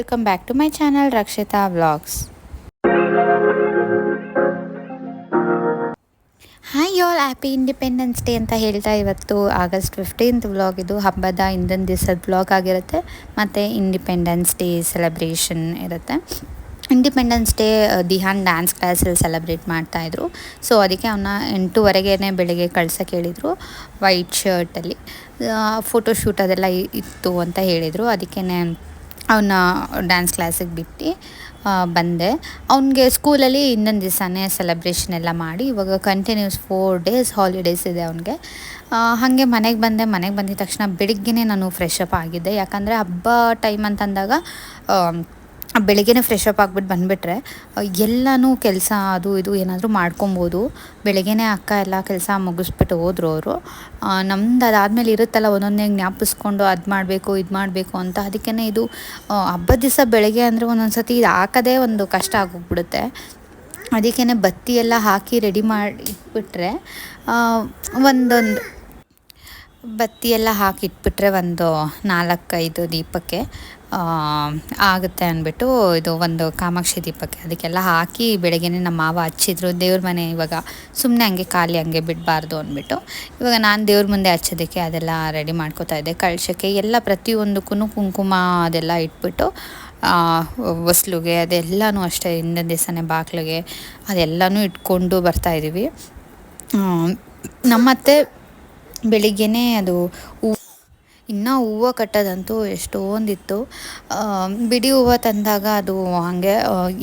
Welcome back to my channel Rakshitha vlogs hi y'all happy independence day ಅಂತ ಹೇಳ್ತಾ ಇವತ್ತು August fifteenth vlog ಇದು ಹಬ್ಬದ ಹಿಂದಿನ ದಿವಸದ ವ್ಲಾಗ್ ಆಗಿರುತ್ತೆ. ಮತ್ತು ಇಂಡಿಪೆಂಡೆನ್ಸ್ ಡೇ ಸೆಲೆಬ್ರೇಷನ್ ಇರುತ್ತೆ. ಇಂಡಿಪೆಂಡೆನ್ಸ್ ಡೇ ದಿಹಾನ್ ಡ್ಯಾನ್ಸ್ ಕ್ಲಾಸಲ್ಲಿ ಸೆಲೆಬ್ರೇಟ್ ಮಾಡ್ತಾಯಿದ್ರು ಸೊ ಅದಕ್ಕೆ ಅವನ್ನ ಎಂಟೂವರೆಗೇ ಬೆಳಗ್ಗೆ ಕಳ್ಸೋಕ್ಕೆ ಹೇಳಿದರು ವೈಟ್ ಶರ್ಟಲ್ಲಿ ಫೋಟೋಶೂಟ್ ಅದೆಲ್ಲ ಇತ್ತು ಅಂತ ಹೇಳಿದರು. ಅದಕ್ಕೇ ಅವನ್ನ ಡ್ಯಾನ್ಸ್ ಕ್ಲಾಸಿಗೆ ಬಿಟ್ಟು ಬಂದೆ. ಅವನಿಗೆ ಸ್ಕೂಲಲ್ಲಿ ಇನ್ನೊಂದು ದಿವಸನೇ ಸೆಲೆಬ್ರೇಷನ್ ಎಲ್ಲ ಮಾಡಿ, ಇವಾಗ ಕಂಟಿನ್ಯೂಸ್ ಫೋರ್ ಡೇಸ್ ಹಾಲಿಡೇಸ್ ಇದೆ ಅವನಿಗೆ. ಹಾಗೆ ಮನೆಗೆ ಬಂದೆ. ಮನೆಗೆ ಬಂದಿದ ತಕ್ಷಣ ಬೆಳಿಗ್ಗೆನೇ ನಾನು ಫ್ರೆಶ್ ಅಪ್ ಆಗಿದ್ದೆ. ಯಾಕಂದರೆ ಹಬ್ಬ ಟೈಮ್ ಅಂತಂದಾಗ ಬೆಳಿಗ್ಗೆನೇ ಫ್ರೆಶ್ ಅಪ್ ಆಗಿಬಿಟ್ಟು ಬಂದುಬಿಟ್ರೆ ಎಲ್ಲನೂ ಕೆಲಸ ಅದು ಇದು ಏನಾದರೂ ಮಾಡ್ಕೊಬೋದು. ಬೆಳಗ್ಗೆನೇ ಅಕ್ಕ ಎಲ್ಲ ಕೆಲಸ ಮುಗಿಸ್ಬಿಟ್ಟು ಹೋದ್ರು ಅವರು. ನಮ್ದು ಅದಾದಮೇಲೆ ಇರುತ್ತಲ್ಲ ಒಂದೊಂದೇ ಜ್ಞಾಪಿಸ್ಕೊಂಡು ಅದು ಮಾಡಬೇಕು, ಇದು ಮಾಡಬೇಕು ಅಂತ. ಅದಕ್ಕೇ ಇದು ಹಬ್ಬದ ದಿವಸ ಬೆಳಗ್ಗೆ ಅಂದರೆ ಒಂದೊಂದು ಸತಿ ಇದು ಹಾಕೋದೇ ಒಂದು ಕಷ್ಟ ಆಗೋಗ್ಬಿಡುತ್ತೆ. ಅದಕ್ಕೇ ಬತ್ತಿ ಎಲ್ಲ ಹಾಕಿ ರೆಡಿ ಮಾಡಿ ಇಟ್ಬಿಟ್ರೆ ಒಂದೊಂದು ಬತ್ತಿ ಎಲ್ಲ ಹಾಕಿ ಇಟ್ಬಿಟ್ರೆ ಒಂದು ನಾಲ್ಕೈದು ದೀಪಕ್ಕೆ ಆಗುತ್ತೆ ಅಂದ್ಬಿಟ್ಟು ಇದು ಒಂದು ಕಾಮಾಕ್ಷಿ ದೀಪಕ್ಕೆ ಅದಕ್ಕೆಲ್ಲ ಹಾಕಿ ಬೆಳಗ್ಗೆನೇ ನಮ್ಮ ಮಾವ ಹಚ್ಚಿದ್ರು. ದೇವ್ರ ಮನೆ ಇವಾಗ ಸುಮ್ಮನೆ ಹಂಗೆ ಖಾಲಿ ಹಂಗೆ ಬಿಡಬಾರ್ದು ಅಂದ್ಬಿಟ್ಟು ಇವಾಗ ನಾನು ದೇವ್ರ ಮುಂದೆ ಹಚ್ಚೋದಕ್ಕೆ ಅದೆಲ್ಲ ರೆಡಿ ಮಾಡ್ಕೋತಾ ಇದ್ದೆ. ಕಳ್ಸೋಕ್ಕೆ ಎಲ್ಲ ಪ್ರತಿಯೊಂದಕ್ಕೂ ಕುಂಕುಮ ಅದೆಲ್ಲ ಇಟ್ಬಿಟ್ಟು ಹೊಸ್ಲುಗೆ ಅದೆಲ್ಲನೂ ಅಷ್ಟೇ ಹಿಂದಿನ ದಿವಸನೇ ಬಾಗಿಲಿಗೆ ಅದೆಲ್ಲನೂ ಇಟ್ಕೊಂಡು ಬರ್ತಾಯಿದ್ದೀವಿ ನಮ್ಮತ್ತೆ ಬೆಳಿಗ್ಗೆನೇ ಅದು ಹೂ ಇನ್ನು ಹೂವು ಕಟ್ಟೋದಂತೂ ಎಷ್ಟೊಂದಿತ್ತು. ಬಿಡಿ ಹೂವು ತಂದಾಗ ಅದು ಹಾಗೆ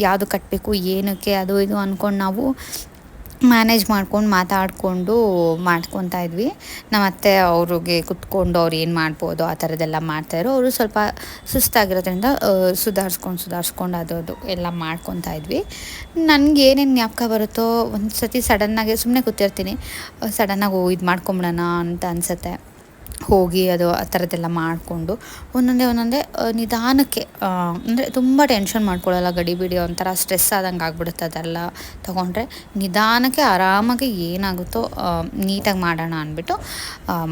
ಯಾವುದು ಕಟ್ಟಬೇಕು ಏನಕ್ಕೆ, ಅದು ಇದು ಅಂದ್ಕೊಂಡು ನಾವು ಮ್ಯಾನೇಜ್ ಮಾಡ್ಕೊಂಡು ಮಾತಾಡಿಕೊಂಡು ಮಾಡ್ಕೊತಾ ಇದ್ವಿ. ನಮ್ಮ ಅತ್ತೆ ಅವ್ರಿಗೆ ಕುತ್ಕೊಂಡು ಅವ್ರು ಏನು ಮಾಡ್ಬೋದು, ಆ ಥರದ್ದೆಲ್ಲ ಮಾಡ್ತಾಯಿದ್ರು ಅವರು ಸ್ವಲ್ಪ ಸುಸ್ತಾಗಿರೋದ್ರಿಂದ ಸುಧಾರಿಸ್ಕೊಂಡು ಸುಧಾರಿಸ್ಕೊಂಡು ಅದು ಅದು ಎಲ್ಲ ಮಾಡ್ಕೊತಾ ಇದ್ವಿ. ನನಗೆ ಏನೇನು ಜ್ಞಾಪಕ ಬರುತ್ತೋ ಒಂದು ಸತಿ ಸಡನ್ನಾಗೆ ಸುಮ್ಮನೆ ಕೂತಿರ್ತೀನಿ. ಸಡನ್ನಾಗಿ ಇದು ಮಾಡ್ಕೊಂಬಿಡೋಣ ಅಂತ ಅನಿಸುತ್ತೆ. ಹೋಗಿ ಅದು ಆ ಥರದ್ದೆಲ್ಲ ಮಾಡಿಕೊಂಡು ಒಂದೊಂದೇ ಒಂದೊಂದೇ ನಿಧಾನಕ್ಕೆ ಅಂದರೆ ತುಂಬ ಟೆನ್ಷನ್ ಮಾಡ್ಕೊಳ್ಳಲ್ಲ ಗಡಿ ಬಿಡಿ, ಒಂಥರ ಸ್ಟ್ರೆಸ್ ಆದಂಗೆ ಆಗ್ಬಿಡುತ್ತೆ ಅದೆಲ್ಲ ತೊಗೊಂಡ್ರೆ. ನಿಧಾನಕ್ಕೆ ಆರಾಮಾಗಿ ಏನಾಗುತ್ತೋ ನೀಟಾಗಿ ಮಾಡೋಣ ಅಂದ್ಬಿಟ್ಟು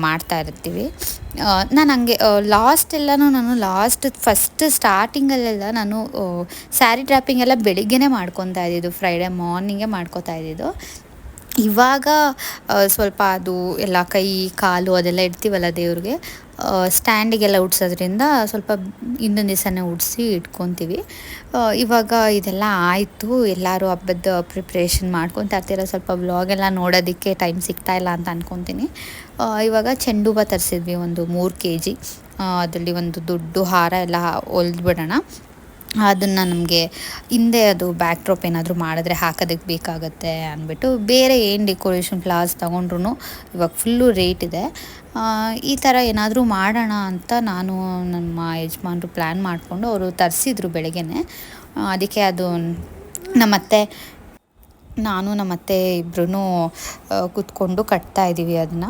ಮಾಡ್ತಾ ಇರ್ತೀವಿ. ನಾನು ಹಂಗೆ ಲಾಸ್ಟ್ ಎಲ್ಲನೂ ನಾನು ಲಾಸ್ಟ್ ಫಸ್ಟ್ ಸ್ಟಾರ್ಟಿಂಗಲ್ಲೆಲ್ಲ ನಾನು ಸ್ಯಾರಿ ಡ್ರಾಪಿಂಗ್ ಎಲ್ಲ ಬೆಳಿಗ್ಗೆನೇ ಮಾಡ್ಕೊತಾ ಇದ್ದಿದ್ದು ಫ್ರೈಡೇ ಮಾರ್ನಿಂಗೇ ಮಾಡ್ಕೊತಾ ಇದ್ದಿದ್ದು. ಇವಾಗ ಸ್ವಲ್ಪ ಅದು ಎಲ್ಲ ಕೈ ಕಾಲು ಅದೆಲ್ಲ ಇಡ್ತೀವಲ್ಲ ದೇವ್ರಿಗೆ ಸ್ಟ್ಯಾಂಡಿಗೆಲ್ಲ ಉಡ್ಸೋದ್ರಿಂದ ಸ್ವಲ್ಪ ಇನ್ನೊಂದು ದಿವಸನೇ ಉಡಿಸಿ ಇಟ್ಕೊತೀವಿ. ಇವಾಗ ಇದೆಲ್ಲ ಆಯಿತು ಎಲ್ಲರೂ ಹಬ್ಬದ ಪ್ರಿಪ್ರೇಷನ್ ಮಾಡ್ಕೊತಾ ಇರ್ತೀರ ಸ್ವಲ್ಪ ವ್ಲಾಗೆಲ್ಲ ನೋಡೋದಕ್ಕೆ ಟೈಮ್ ಸಿಗ್ತಾ ಇಲ್ಲ ಅಂತ ಅನ್ಕೊತೀನಿ. ಆ, ಇವಾಗ ಚೆಂಡು ತರಿಸಿದ್ವಿ ಒಂದು ಮೂರು ಕೆ ಜಿ ಅದರಲ್ಲಿ ಒಂದು ದೊಡ್ಡ ಹಾರ ಎಲ್ಲ ಹೊಲ್ದ್ಬಿಡೋಣ. ಅದನ್ನು ನಮಗೆ ಹಿಂದೆ ಅದು ಬ್ಯಾಕ್ ಡ್ರಾಪ್ ಏನಾದರೂ ಮಾಡಿದ್ರೆ ಹಾಕೋದಕ್ಕೆ ಬೇಕಾಗುತ್ತೆ ಅಂದ್ಬಿಟ್ಟು ಬೇರೆ ಏನು ಡೆಕೋರೇಷನ್ ಫ್ಲವರ್ಸ್ ತೊಗೊಂಡ್ರು ಇವಾಗ ಫುಲ್ಲು ರೇಟ್ ಇದೆ. ಈ ಥರ ಏನಾದರೂ ಮಾಡೋಣ ಅಂತ ನಾನು ನಮ್ಮ ಯಜಮಾನ್ರು ಪ್ಲ್ಯಾನ್ ಮಾಡಿಕೊಂಡು ಅವರು ತರಿಸಿದ್ರು ಬೆಳಗ್ಗೆ ಅದಕ್ಕೆ ಅದು ನಮ್ಮತ್ತೆ ನಾನು ನಮ್ಮ ಅತ್ತೆ ಇಬ್ಬರೂ ಕೂತ್ಕೊಂಡು ಕಟ್ತಾ ಇದ್ದೀವಿ ಅದನ್ನು.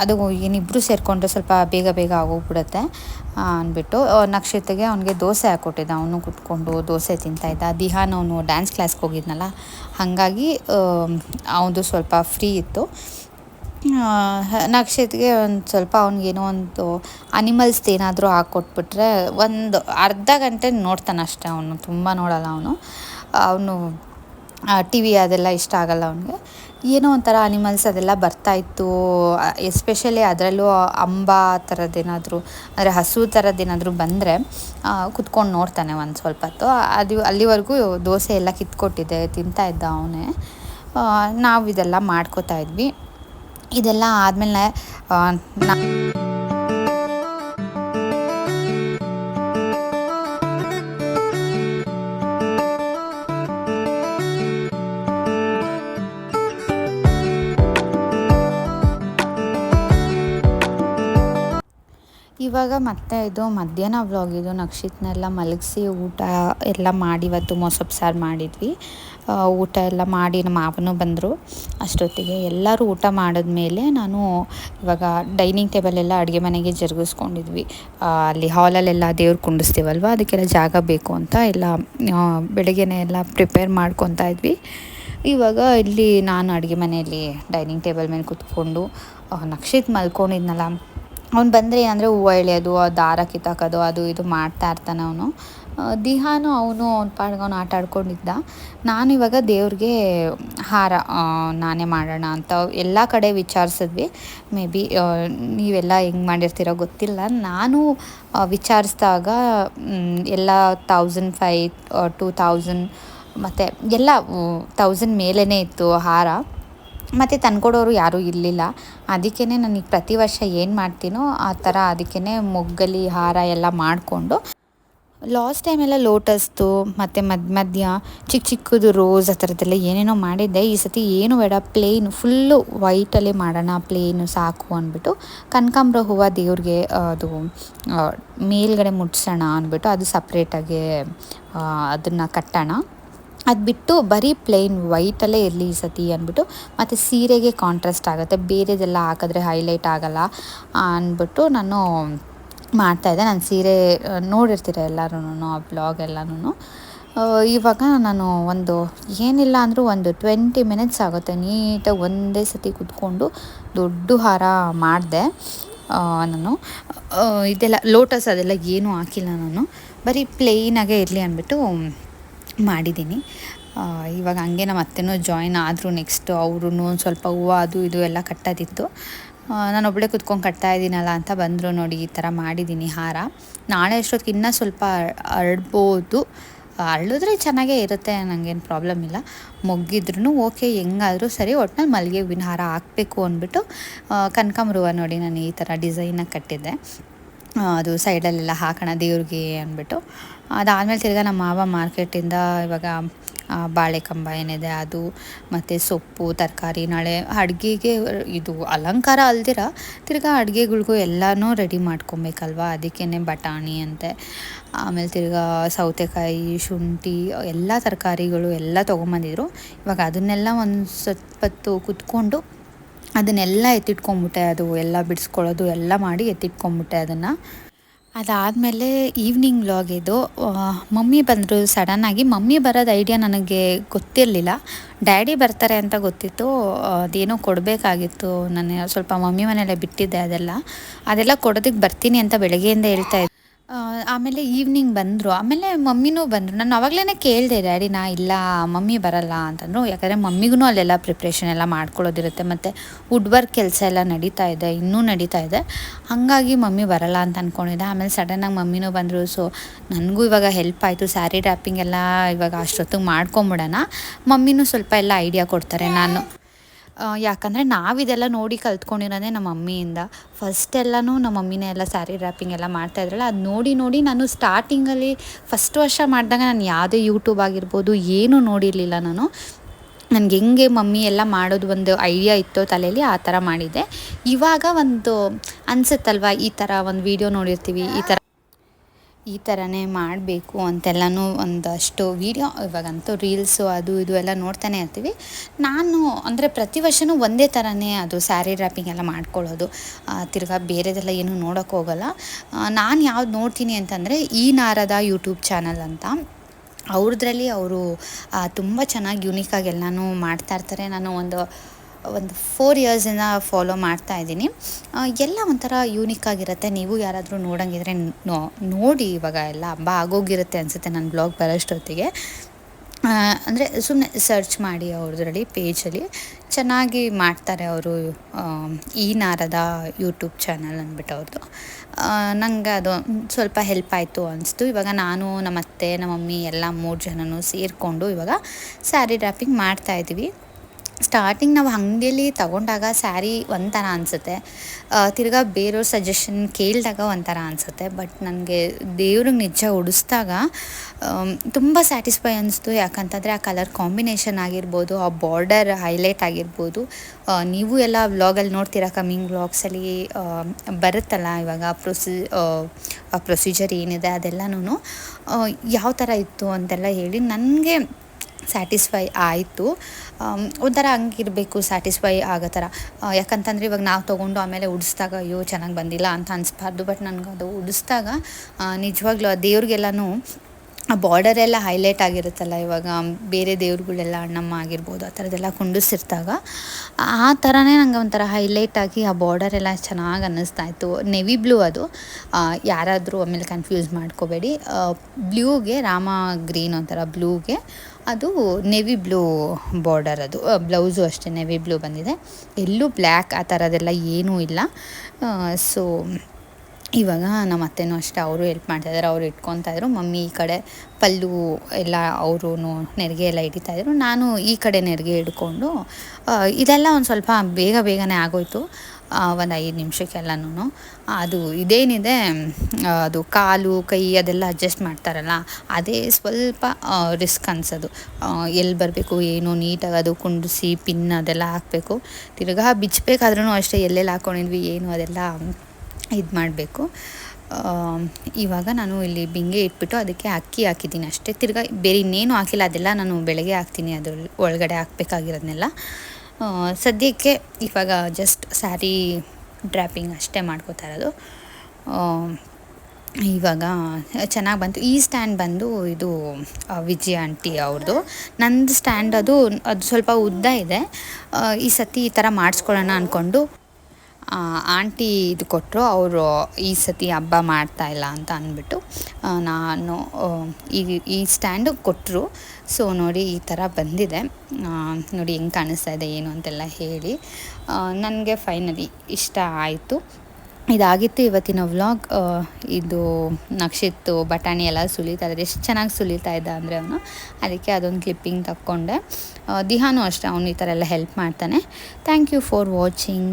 ಅದು ಏನಿಬ್ಬರು ಸೇರಿಕೊಂಡ್ರೆ ಸ್ವಲ್ಪ ಬೇಗ ಬೇಗ ಆಗೋಗ್ಬಿಡುತ್ತೆ ಅಂದ್ಬಿಟ್ಟು ನಕ್ಷತ್ರಗೆ ಅವನಿಗೆ ದೋಸೆ ಹಾಕ್ಕೊಟ್ಟಿದ್ದ ಅವನು ಕೂತ್ಕೊಂಡು ದೋಸೆ ತಿಂತಾಯಿದ್ದ ದಿಹಾನ ಅವನು ಡ್ಯಾನ್ಸ್ ಕ್ಲಾಸ್ಗೆ ಹೋಗಿದ್ನಲ್ಲ, ಹಾಗಾಗಿ ಅವನದು ಸ್ವಲ್ಪ ಫ್ರೀ ಇತ್ತು. ನಕ್ಷತ್ರಗೆ ಒಂದು ಸ್ವಲ್ಪ ಅವ್ನಿಗೇನೋ ಒಂದು ಅನಿಮಲ್ಸ್ ಏನಾದರೂ ಹಾಕ್ಕೊಟ್ಬಿಟ್ರೆ ಒಂದು ಅರ್ಧ ಗಂಟೆ ನೋಡ್ತಾನೆ ಅಷ್ಟೇ ಅವನು. ತುಂಬ ನೋಡಲ್ಲ ಅವನು. ಅವನು ಟಿ ವಿ ಅದೆಲ್ಲ ಇಷ್ಟ ಆಗಲ್ಲ ಅವನಿಗೆ. ಏನೋ ಒಂಥರ ಅನಿಮಲ್ಸ್ ಅದೆಲ್ಲ ಬರ್ತಾಯಿತ್ತು ಎಸ್ಪೆಷಲಿ ಅದರಲ್ಲೂ ಅಂಬ ಥರದ್ದೇನಾದರೂ, ಅಂದರೆ ಹಸು ಥರದ್ದೇನಾದರೂ ಬಂದರೆ ಕುತ್ಕೊಂಡು ನೋಡ್ತಾನೆ ಒಂದು ಸ್ವಲ್ಪ ಹೊತ್ತು. ಅದು ಅಲ್ಲಿವರೆಗೂ ದೋಸೆ ಎಲ್ಲ ಕಿತ್ಕೊಟ್ಟಿದ್ದೆ, ತಿಂತಾ ಇದ್ದ ಅವನೇ. ನಾವು ಇದೆಲ್ಲ ಮಾಡ್ಕೋತಾ ಇದ್ವಿ. ಇದೆಲ್ಲ ಆದಮೇಲೆ ನಾ ಇವಾಗ ಮತ್ತೆ ಇದು ಮಧ್ಯಾಹ್ನ ವ್ಲಾಗ್ ಇದು ನಕ್ಷಿತ್ನೆಲ್ಲ ಮಲಗಿಸಿ ಊಟ ಎಲ್ಲ ಮಾಡಿ ಇವತ್ತು ಮೊಸಪ್ ಸಾರು ಮಾಡಿದ್ವಿ. ಊಟ ಎಲ್ಲ ಮಾಡಿ ನಮ್ಮ ಮಾವನು ಬಂದರು. ಅಷ್ಟೊತ್ತಿಗೆ ಎಲ್ಲರೂ ಊಟ ಮಾಡಿದ್ಮೇಲೆ ನಾನು ಇವಾಗ ಡೈನಿಂಗ್ ಟೇಬಲ್ ಎಲ್ಲ ಅಡುಗೆ ಮನೆಗೆ ಜರುಗಿಸ್ಕೊಂಡಿದ್ವಿ. ಅಲ್ಲಿ ಹಾಲಲ್ಲೆಲ್ಲ ದೇವ್ರು ಕುಂಡಿಸ್ತೀವಲ್ವ? ಅದಕ್ಕೆಲ್ಲ ಜಾಗ ಬೇಕು ಅಂತ ಎಲ್ಲ ಬೆಳಗ್ಗೆನೇ ಎಲ್ಲ ಪ್ರಿಪೇರ್ ಮಾಡ್ಕೊತಾ ಇದ್ವಿ. ಇವಾಗ ಇಲ್ಲಿ ನಾನು ಅಡುಗೆ ಮನೆಯಲ್ಲಿ ಡೈನಿಂಗ್ ಟೇಬಲ್ ಮೇಲೆ ಕೂತ್ಕೊಂಡು ನಕ್ಷಿತ್ ಮಲ್ಕೊಂಡಿದ್ನಲ್ಲ ಅವ್ನು ಬಂದರೆ ಏನಂದರೆ ಹೂವು ಎಳೆಯೋದು ದಾರ ಕಿತ್ತಾಕೋದು, ಅದು ಇದು ಮಾಡ್ತಾ ಇರ್ತಾನೆ ಅವನು. ದಿಹಾನು ಅವನು ಅವ್ನ ಪಾಡ್ಗೆ ಅವ್ನು ಆಟ ಆಡ್ಕೊಂಡಿದ್ದ. ನಾನು ಇವಾಗ ದೇವ್ರಿಗೆ ಹಾರ ನಾನೇ ಮಾಡೋಣ ಅಂತ ಎಲ್ಲ ಕಡೆ ವಿಚಾರಿಸಿದ್ವಿ. ಮೇ ಬಿ ನೀವೆಲ್ಲ ಹೆಂಗೆ ಮಾಡಿರ್ತೀರೋ ಗೊತ್ತಿಲ್ಲ. ನಾನು ವಿಚಾರಿಸಿದಾಗ ಎಲ್ಲ ತೌಸಂಡ್ ಫೈ ಟೂ ತೌಸಂಡ್ ಮತ್ತು ಎಲ್ಲ ತೌಸಂಡ್ ಮೇಲೇ ಇತ್ತು ಹಾರ. ಮತ್ತು ತಂದ್ಕೊಡೋರು ಯಾರೂ ಇರಲಿಲ್ಲ ಅದಕ್ಕೇ ನನಗೆ ಪ್ರತಿ ವರ್ಷ ಏನು ಮಾಡ್ತೀನೋ ಆ ಥರ ಅದಕ್ಕೇ ಮೊಗ್ಗಲಿ ಹಾರ ಎಲ್ಲ ಮಾಡಿಕೊಂಡು ಲಾಸ್ಟ್ ಟೈಮೆಲ್ಲ ಲೋಟಸ್ದು ಮತ್ತು ಮಧ್ಯ ಮಧ್ಯ ಚಿಕ್ಕ ಚಿಕ್ಕದು ರೋಸ್ ಆ ಥರದ್ದೆಲ್ಲ ಏನೇನೋ ಮಾಡಿದ್ದೆ. ಈ ಸತಿ ಏನು ಬೇಡ ಪ್ಲೇನ್ ಫುಲ್ಲು ವೈಟಲ್ಲೇ ಮಾಡೋಣ ಪ್ಲೇನು ಸಾಕು ಅಂದ್ಬಿಟ್ಟು ಕನಕಾಂಬ್ರ ಹೂವು ದೇವ್ರಿಗೆ ಅದು ಮೇಲ್ಗಡೆ ಮುಟ್ಸೋಣ ಅಂದ್ಬಿಟ್ಟು ಅದು ಸಪ್ರೇಟಾಗಿ ಅದನ್ನು ಕಟ್ಟೋಣ. ಅದು ಬಿಟ್ಟು ಬರೀ ಪ್ಲೇನ್ ವೈಟಲ್ಲೇ ಇರಲಿ ಈ ಸತಿ ಅಂದ್ಬಿಟ್ಟು ಮತ್ತು ಸೀರೆಗೆ ಕಾಂಟ್ರಾಸ್ಟ್ ಆಗುತ್ತೆ. ಬೇರೆದೆಲ್ಲ ಹಾಕಿದ್ರೆ ಹೈಲೈಟ್ ಆಗಲ್ಲ ಅಂದ್ಬಿಟ್ಟು ನಾನು ಮಾಡ್ತಾಯಿದ್ದೆ ನಾನು ಸೀರೆ ನೋಡಿರ್ತೀರ ಎಲ್ಲರೂ ಆ ಬ್ಲಾಗ್ ಎಲ್ಲನೂ ಇವಾಗ ನಾನು ಒಂದು, ಏನಿಲ್ಲ ಅಂದರೂ ಒಂದು ಟ್ವೆಂಟಿ ಮಿನಿಟ್ಸ್ ಆಗುತ್ತೆ. ನೀಟಾಗಿ ಒಂದೇ ಸತಿ ಕುತ್ಕೊಂಡು ದೊಡ್ಡ ಹಾರ ಮಾಡಿದೆ ನಾನು. ಇದೆಲ್ಲ ಲೋಟಸ್ ಅದೆಲ್ಲ ಏನೂ ಹಾಕಿಲ್ಲ ನಾನು. ಬರೀ ಪ್ಲೇನಾಗೇ ಇರಲಿ ಅಂದ್ಬಿಟ್ಟು ಮಾಡಿದ್ದೀನಿ. ಇವಾಗ ಹಂಗೆ ನಮ್ಮ ಅತ್ತೆನೂ ಜಾಯಿನ್ ಆದರು ನೆಕ್ಸ್ಟು ಅವ್ರೂ ಒಂದು ಸ್ವಲ್ಪ ಹೂವು ಅದು ಇದು ಎಲ್ಲ ಕಟ್ಟೋದಿತ್ತು. ನಾನು ಒಬ್ಬಳೇ ಕುತ್ಕೊಂಡು ಕಟ್ತಾ ಇದ್ದೀನಲ್ಲ ಅಂತ ಬಂದರು ನೋಡಿ ಈ ಥರ ಮಾಡಿದ್ದೀನಿ ಹಾರ. ನಾಳೆ ಅಷ್ಟೊತ್ತಿಗೆ ಇನ್ನೂ ಸ್ವಲ್ಪ ಅರಳ್ಬೋದು ಅರಳಿದ್ರೆ ಚೆನ್ನಾಗೇ ಇರುತ್ತೆ ನನಗೇನು ಪ್ರಾಬ್ಲಮ್ ಇಲ್ಲ. ಮೊಗ್ಗಿದ್ರೂ ಓಕೆ ಹೆಂಗಾದರೂ ಸರಿ, ಒಟ್ನಲ್ಲಿ ಮಲ್ಲಿಗೆ ಹೂವಿನ ಹಾರ ಹಾಕಬೇಕು ಅಂದ್ಬಿಟ್ಟು ಕನಕಾಂಬ್ರ ನೋಡಿ ನಾನು ಈ ಥರ ಡಿಸೈನಾಗಿ ಕಟ್ಟಿದ್ದೆ. ಅದು ಸೈಡಲ್ಲೆಲ್ಲ ಹಾಕೋಣ ದೇವ್ರಿಗೆ ಅಂದ್ಬಿಟ್ಟು. ಅದಾದಮೇಲೆ ತಿರ್ಗಿ ನಮ್ಮ ಮಾವ ಮಾರ್ಕೆಟಿಂದ ಇವಾಗ ಬಾಳೆ ಕಂಬ ಏನಿದೆ ಅದು, ಮತ್ತು ಸೊಪ್ಪು, ತರಕಾರಿ, ನಾಳೆ ಅಡುಗೆಗೆ ಇದು ಅಲಂಕಾರ ಅಲ್ದಿರ ತಿರ್ಗಿ ಅಡುಗೆಗಳಿಗೂ ಎಲ್ಲನೂ ರೆಡಿ ಮಾಡ್ಕೊಬೇಕಲ್ವಾ? ಅದಕ್ಕೇ ಬಟಾಣಿ ಅಂತೆ, ಆಮೇಲೆ ತಿರ್ಗಿ ಸೌತೆಕಾಯಿ, ಶುಂಠಿ, ಎಲ್ಲ ತರಕಾರಿಗಳು ಎಲ್ಲ ತೊಗೊಂಬಂದಿದ್ರು. ಇವಾಗ ಅದನ್ನೆಲ್ಲ ಒಂದು ಸ್ವಲ್ಪತ್ತು ಕುತ್ಕೊಂಡು ಅದನ್ನೆಲ್ಲ ಎತ್ತಿಟ್ಕೊಂಬಿಟ್ಟೆ ಅದು, ಎಲ್ಲ ಬಿಡಿಸ್ಕೊಳ್ಳೋದು, ಎಲ್ಲ ಮಾಡಿ ಎತ್ತಿಟ್ಕೊಂಬಿಟ್ಟೆ ಅದನ್ನು. ಅದಾದಮೇಲೆ ಈವ್ನಿಂಗ್ ವ್ಲಾಗ್ ಇದು. ಮಮ್ಮಿ ಬಂದರು ಸಡನ್ನಾಗಿ ಮಮ್ಮಿ ಬರೋದು ಐಡಿಯಾ ನನಗೆ ಗೊತ್ತಿರಲಿಲ್ಲ. ಡ್ಯಾಡಿ ಬರ್ತಾರೆ ಅಂತ ಗೊತ್ತಿತ್ತು. ಅದೇನೋ ಕೊಡಬೇಕಾಗಿತ್ತು. ನಾನು ಸ್ವಲ್ಪ ಮಮ್ಮಿ ಮನೆಯಲ್ಲೇ ಬಿಟ್ಟಿದ್ದೆ ಅದೆಲ್ಲ. ಅದೆಲ್ಲ ಕೊಡೋದಕ್ಕೆ ಬರ್ತೀನಿ ಅಂತ ಬೆಳಗ್ಗೆಯಿಂದ ಹೇಳ್ತಾ ಆಮೇಲೆ ಈವ್ನಿಂಗ್ ಬಂದರು. ಆಮೇಲೆ ಮಮ್ಮಿನೂ ಬಂದರು. ನಾನು ಅವಾಗಲೇ ಕೇಳಿದೆ ಡ್ಯಾಡಿ ನಾ ಇಲ್ಲ, ಮಮ್ಮಿ ಬರಲ್ಲ ಅಂತಂದರು. ಯಾಕಂದರೆ ಮಮ್ಮಿಗೂ ಅಲ್ಲೆಲ್ಲ ಪ್ರಿಪ್ರೇಷನ್ ಎಲ್ಲ ಮಾಡ್ಕೊಳ್ಳೋದಿರುತ್ತೆ. ಮತ್ತು ವುಡ್ ವರ್ಕ್ ಕೆಲಸ ಎಲ್ಲ ನಡೀತಾ ಇದೆ, ಇನ್ನೂ ನಡೀತಾ ಇದೆ. ಹಾಗಾಗಿ ಮಮ್ಮಿ ಬರಲ್ಲ ಅಂತ ಅಂದ್ಕೊಂಡಿದ್ದೆ ಆಮೇಲೆ ಸಡನ್ನಾಗಿ ಮಮ್ಮಿನೂ ಬಂದರು. ಸೊ ನನಗೂ ಇವಾಗ ಹೆಲ್ಪ್ ಆಯಿತು. ಸ್ಯಾರಿ ರ್ಯಾಪಿಂಗ್ ಎಲ್ಲ ಇವಾಗ ಅಷ್ಟೊತ್ತಿಗೆ ಮಾಡ್ಕೊಂಬಿಡೋಣ. ಮಮ್ಮಿನೂ ಸ್ವಲ್ಪ ಎಲ್ಲ ಐಡಿಯಾ ಕೊಡ್ತಾರೆ, ನಾನು. ಯಾಕಂದರೆ ನಾವಿದೆಲ್ಲ ನೋಡಿ ಕಲ್ತ್ಕೊಂಡಿರೋದೇ ನಮ್ಮ ಮಮ್ಮಿಯಿಂದ. ಫಸ್ಟ್ ಎಲ್ಲನೂ ನಮ್ಮ ಮಮ್ಮಿನೇ ಎಲ್ಲ ಸ್ಯಾರಿ ರ್ಯಾಪಿಂಗ್ ಎಲ್ಲ ಮಾಡ್ತಾ ಇದ್ರಲ್ಲ, ಅದು ನೋಡಿ ನೋಡಿ ನಾನು ಸ್ಟಾರ್ಟಿಂಗಲ್ಲಿ ಫಸ್ಟ್ ವರ್ಷ ಮಾಡಿದಾಗ ನಾನು ಯಾವುದೇ ಯೂಟ್ಯೂಬ್ ಆಗಿರ್ಬೋದು ಏನೂ ನೋಡಿರಲಿಲ್ಲ ನಾನು. ನನಗೆ ಹೆಂಗೆ ಮಮ್ಮಿ ಎಲ್ಲ ಮಾಡೋದು ಒಂದು ಐಡಿಯಾ ಇತ್ತು ತಲೆಯಲ್ಲಿ ಆ ಥರ ಮಾಡಿದ್ದೆ. ಇವಾಗ ಒಂದು ಅನಿಸುತ್ತಲ್ವ, ಈ ಥರ ಒಂದು ವಿಡಿಯೋ ನೋಡಿರ್ತೀವಿ, ಈ ಥರ ಈ ಥರನೇ ಮಾಡಬೇಕು ಅಂತೆಲ್ಲನೂ ಒಂದಷ್ಟು ವೀಡಿಯೋ ಇವಾಗಂತೂ ರೀಲ್ಸು ಅದು ಇದು ಎಲ್ಲ ನೋಡ್ತಾನೆ ಇರ್ತೀವಿ. ನಾನು ಅಂದರೆ ಪ್ರತಿ ವರ್ಷವೂ ಒಂದೇ ಥರನೇ ಅದು ಸ್ಯಾರಿ ರ್ಯಾಪಿಂಗ್ ಎಲ್ಲ ಮಾಡ್ಕೊಳ್ಳೋದು. ತಿರ್ಗಾ ಬೇರೆದೆಲ್ಲ ಏನೂ ನೋಡೋಕೆ ಹೋಗಲ್ಲ. ನಾನು ಯಾವ್ದು ನೋಡ್ತೀನಿ ಅಂತಂದರೆ ಈ ನಾರದ ಯೂಟ್ಯೂಬ್ ಚಾನಲ್ ಅಂತ. ಅವ್ರದ್ರಲ್ಲಿ ಅವರು ತುಂಬ ಚೆನ್ನಾಗಿ ಯೂನಿಕಾಗಿ ಎಲ್ಲನೂ ಮಾಡ್ತಾಯಿರ್ತಾರೆ ನಾನು ಒಂದು ಒಂದು ಫೋರ್ ಇಯರ್ಸಿಂದ ಫಾಲೋ ಮಾಡ್ತಾ ಇದ್ದೀನಿ. ಎಲ್ಲ ಒಂಥರ ಯೂನಿಕ್ ಆಗಿರುತ್ತೆ. ನೀವು ಯಾರಾದರೂ ನೋಡೋಂಗಿದ್ರೆ ನೋಡಿ ಇವಾಗ ಎಲ್ಲ ಹಬ್ಬ ಆಗೋಗಿರುತ್ತೆ ಅನಿಸುತ್ತೆ ನನ್ನ ಬ್ಲಾಗ್ ಬರೋಷ್ಟೊತ್ತಿಗೆ. ಅಂದರೆ ಸುಮ್ಮನೆ ಸರ್ಚ್ ಮಾಡಿ ಅವ್ರದ್ರಲ್ಲಿ ಪೇಜಲ್ಲಿ ಚೆನ್ನಾಗಿ ಮಾಡ್ತಾರೆ ಅವರು ಈ ನಾರದ ಯೂಟ್ಯೂಬ್ ಚಾನಲ್ ಅಂದ್ಬಿಟ್ಟು ಅವ್ರದ್ದು ನನಗೆ ಅದು ಸ್ವಲ್ಪ ಹೆಲ್ಪ್ ಆಯಿತು ಅನಿಸ್ತು. ಇವಾಗ ನಾನು ನಮ್ಮ ಅತ್ತೆ ನಮ್ಮ ಮಮ್ಮಿ ಎಲ್ಲ ಮೂರು ಜನನೂ ಸೇರಿಕೊಂಡು ಇವಾಗ ಸ್ಯಾರಿ ರ್ಯಾಪಿಂಗ್ ಮಾಡ್ತಾಯಿದ್ದೀವಿ ಸ್ಟಾರ್ಟಿಂಗ್ ನಾವು ಅಂಗಡಿಯಲ್ಲಿ ತಗೊಂಡಾಗ ಸ್ಯಾರಿ ಒಂಥರ ಅನಿಸುತ್ತೆ. ತಿರ್ಗಾ ಬೇರೆಯವ್ರ ಸಜೆಷನ್ ಕೇಳಿದಾಗ ಒಂಥರ ಅನಿಸುತ್ತೆ. ಬಟ್ ನನಗೆ ದೇವ್ರಿಗೆ ನಿಜ ಉಡಿಸ್ದಾಗ ತುಂಬ ಸ್ಯಾಟಿಸ್ಫೈ ಅನಿಸ್ತು. ಯಾಕಂತಂದರೆ ಆ ಕಲರ್ ಕಾಂಬಿನೇಷನ್ ಆಗಿರ್ಬೋದು, ಆ ಬಾರ್ಡರ್ ಹೈಲೈಟ್ ಆಗಿರ್ಬೋದು ನೀವು ಎಲ್ಲ ವ್ಲಾಗಲ್ಲಿ ನೋಡ್ತೀರಾ ಕಮ್ಮಿಂಗ್ ವ್ಲಾಗ್ಸಲ್ಲಿ ಬರುತ್ತಲ್ಲ ಇವಾಗ ಪ್ರೊಸಿ ಪ್ರೊಸೀಜರ್ ಏನಿದೆ ಅದೆಲ್ಲನೂ ಯಾವ ಥರ ಇತ್ತು ಅಂತೆಲ್ಲ ಹೇಳಿ ನನಗೆ ಸ್ಯಾಟಿಸ್ಫೈ ಆಯಿತು. ಒಂಥರ ಹಂಗಿರಬೇಕು ಸ್ಯಾಟಿಸ್ಫೈ ಆಗೋ ಥರ. ಯಾಕಂತಂದರೆ ಇವಾಗ ನಾವು ತೊಗೊಂಡು ಆಮೇಲೆ ಉಡಿಸ್ದಾಗ ಅಯ್ಯೋ ಚೆನ್ನಾಗಿ ಬಂದಿಲ್ಲ ಅಂತ ಅನಿಸ್ಬಾರ್ದು. ಬಟ್ ನನಗೆ ಅದು ಉಡಿಸ್ದಾಗ ನಿಜವಾಗ್ಲೂ ಆ ದೇವ್ರಿಗೆಲ್ಲನೂ ಆ ಬಾರ್ಡರ್ ಎಲ್ಲ ಹೈಲೈಟ್ ಆಗಿರುತ್ತಲ್ಲ ಇವಾಗ. ಬೇರೆ ದೇವ್ರುಗಳೆಲ್ಲ ಅಣ್ಣಮ್ಮ ಆಗಿರ್ಬೋದು, ಆ ಥರದ್ದೆಲ್ಲ ಕುಂಡಿಸಿರ್ತಾಗ. ಆ ಥರನೇ ನಂಗೆ ಒಂಥರ ಹೈಲೈಟ್ ಆಗಿ ಆ ಬಾರ್ಡರ್ ಎಲ್ಲ ಚೆನ್ನಾಗಿ ಅನ್ನಿಸ್ತಾ ಇತ್ತು. ನೆವಿ ಬ್ಲೂ ಅದು. ಯಾರಾದರೂ ಆಮೇಲೆ ಕನ್ಫ್ಯೂಸ್ ಮಾಡ್ಕೋಬೇಡಿ. ಬ್ಲೂಗೆ ರಾಮ ಗ್ರೀನ್ ಒಂಥರ ಬ್ಲೂಗೆ ಅದು ನೆವಿ ಬ್ಲೂ ಬಾರ್ಡರ್ ಅದು. ಬ್ಲೌಸು ಅಷ್ಟೇ ನೆವಿ ಬ್ಲೂ ಬಂದಿದೆ. ಎಲ್ಲೂ ಬ್ಲ್ಯಾಕ್ ಆ ಥರದ್ದೆಲ್ಲ ಏನೂ ಇಲ್ಲ. ಸೊ ಇವಾಗ ನಮ್ಮ ಅತ್ತೆನೂ ಅಷ್ಟೇ, ಅವರು ಹೆಲ್ಪ್ ಮಾಡ್ತಾಯಿದ್ದಾರೆ ಅವ್ರು ಇಟ್ಕೊತಾಯಿದ್ರು ಮಮ್ಮಿ ಈ ಕಡೆ ಪಲ್ಲು ಎಲ್ಲ ಅವರು ನೆರಿಗೆ ಎಲ್ಲ ಹಿಡಿತಾಯಿದ್ರು ನಾನು ಈ ಕಡೆ ನೆರಿಗೆ ಹಿಡ್ಕೊಂಡು ಇದೆಲ್ಲ ಒಂದು ಸ್ವಲ್ಪ ಬೇಗ ಬೇಗನೆ ಆಗೋಯ್ತು. ಒಂದು ಐದು ನಿಮಿಷಕ್ಕೆಲ್ಲನೂ ಅದು ಇದೇನಿದೆ ಅದು ಕಾಲು, ಕೈ ಅದೆಲ್ಲ ಅಡ್ಜಸ್ಟ್ ಮಾಡ್ತಾರಲ್ಲ, ಅದೇ ಸ್ವಲ್ಪ ರಿಸ್ಕ್ ಅನ್ಸೋದು. ಎಲ್ಲಿ ಬರಬೇಕು, ಏನು ನೀಟಾಗಿ ಅದು ಕುಂಡಿಸಿ ಪಿನ್ ಅದೆಲ್ಲ ಹಾಕಬೇಕು. ತಿರ್ಗಾ ಬಿಚ್ಚಬೇಕಾದ್ರೂ ಅಷ್ಟೇ ಎಲ್ಲೆಲ್ಲಿ ಹಾಕ್ಕೊಂಡಿದ್ವಿ ಏನು ಅದೆಲ್ಲ ಇದು ಮಾಡಬೇಕು. ಇವಾಗ ನಾನು ಇಲ್ಲಿ ಬಿಂಗೆ ಇಟ್ಬಿಟ್ಟು ಅದಕ್ಕೆ ಅಕ್ಕಿ ಹಾಕಿದ್ದೀನಿ ಅಷ್ಟೇ. ತಿರ್ಗಾ ಬೇರೆ ಇನ್ನೇನು ಹಾಕಿಲ್ಲ, ಅದೆಲ್ಲ ನಾನು ಬೆಳಗ್ಗೆ ಹಾಕ್ತೀನಿ ಅದ್ರ ಒಳಗಡೆ ಹಾಕ್ಬೇಕಾಗಿರೋದನ್ನೆಲ್ಲ ಸದ್ಯಕ್ಕೆ ಇವಾಗ ಜಸ್ಟ್ ಸ್ಯಾರಿ ಡ್ರ್ಯಾಪಿಂಗ್ ಅಷ್ಟೇ ಮಾಡ್ಕೋತಾ ಇರೋದು. ಇವಾಗ ಚೆನ್ನಾಗಿ ಬಂತು. ಈ ಸ್ಟ್ಯಾಂಡ್ ಬಂದು ಇದು ವಿಜಯ ಆಂಟಿ ಅವ್ರದ್ದು ನಂದು ಸ್ಟ್ಯಾಂಡ್ ಅದು ಅದು ಸ್ವಲ್ಪ ಉದ್ದ ಇದೆ. ಈ ಸತಿ ಈ ಥರ ಮಾಡಿಸ್ಕೊಳ್ಳೋಣ ಅಂದ್ಕೊಂಡು ಆಂಟಿ ಇದು ಕೊಟ್ಟರು ಅವರು ಈ ಸತಿ ಹಬ್ಬ ಮಾಡ್ತಾ ಇಲ್ಲ ಅಂತ ಅಂದ್ಬಿಟ್ಟು ನಾನು ಈ ಈ ಸ್ಟ್ಯಾಂಡು ಕೊಟ್ಟರು ಸೊ ನೋಡಿ, ಈ ಥರ ಬಂದಿದೆ. ನೋಡಿ, ಹೆಂಗೆ ಕಾಣಿಸ್ತಾ ಇದೆ, ಏನು ಅಂತೆಲ್ಲ ಹೇಳಿ. ನನಗೆ ಫೈನಲಿ ಇಷ್ಟ ಆಯಿತು. ಇದಾಗಿತ್ತು ಇವತ್ತಿನ ವ್ಲಾಗ್ ಇದು ನಕ್ಷಿತ್ತು, ಬಟಾಣಿ ಎಲ್ಲ ಸುಲಿತಾ ಇದ್ದಾರೆ. ಎಷ್ಟು ಚೆನ್ನಾಗಿ ಸುಲಿತಾ ಇದ್ದ ಅಂದರೆ ಅವನು, ಅದಕ್ಕೆ ಅದೊಂದು ಕ್ಲಿಪ್ಪಿಂಗ್ ತಕ್ಕೊಂಡೆ. ದಿಹಾನೂ ಅಷ್ಟೇ, ಅವನು ಈ ಥರ ಎಲ್ಲ ಹೆಲ್ಪ್ ಮಾಡ್ತಾನೆ. Thank you for watching